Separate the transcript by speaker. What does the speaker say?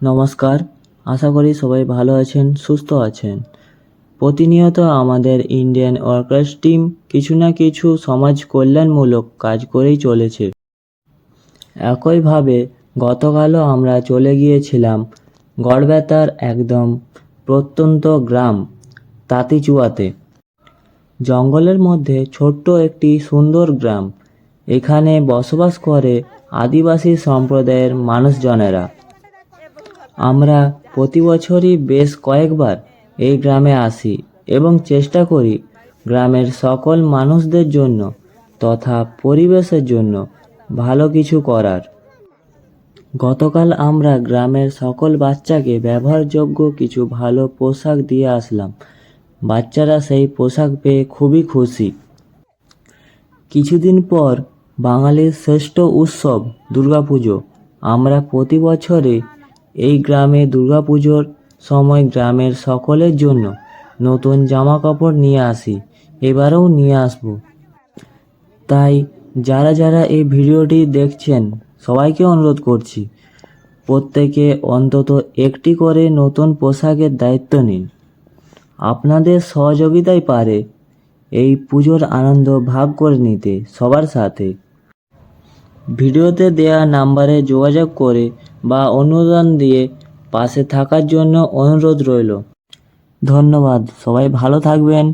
Speaker 1: নমস্কার। আশা করি সবাই ভালো আছেন, সুস্থ আছেন। প্রতিনিয়ত আমাদের ইন্ডিয়ান ওয়ার্কার্স টিম কিছু না কিছু সমাজ কল্যাণমূলক কাজ করেই চলেছে। একইভাবে গতকালও আমরা চলে গিয়েছিলাম গড়বেতার একদম প্রত্যন্ত গ্রাম তাঁতিচুয়াতে। জঙ্গলের মধ্যে ছোট্ট একটি সুন্দর গ্রাম। এখানে বসবাস করে আদিবাসী সম্প্রদায়ের মানুষজনেরা। আমরা প্রতি বছরই বেশ কয়েকবার এই গ্রামে আসি এবং চেষ্টা করি গ্রামের সকল মানুষদের জন্য তথা পরিবেশের জন্য ভালো কিছু করার। গতকাল আমরা গ্রামের সকল বাচ্চাকে ব্যবহারযোগ্য কিছু ভালো পোশাক দিয়ে আসলাম। বাচ্চারা সেই পোশাক পেয়ে খুবই খুশি। কিছুদিন পর বাঙালির শ্রেষ্ঠ উৎসব দুর্গাপুজো। আমরা প্রতি বছরে এই গ্রামে দুর্গাপুজোর সময় গ্রামের সকলের জন্য নতুন জামা কাপড় নিয়ে আসি, এবারেও নিয়ে আসব। তাই যারা যারা এই ভিডিওটি দেখছেন, সবাইকে অনুরোধ করছি, প্রত্যেকে অন্তত একটি করে নতুন পোশাকের দায়িত্ব নিন। আপনাদের সহযোগিতাই পারে এই পুজোর আনন্দ ভাগ করে নিতে সবার সাথে। ভিডিওতে দেয়া নাম্বারে যোগাযোগ করে বা অনুদান দিয়ে পাশে থাকার জন্য অনুরোধ রইল। ধন্যবাদ। সবাই ভালো থাকবেন।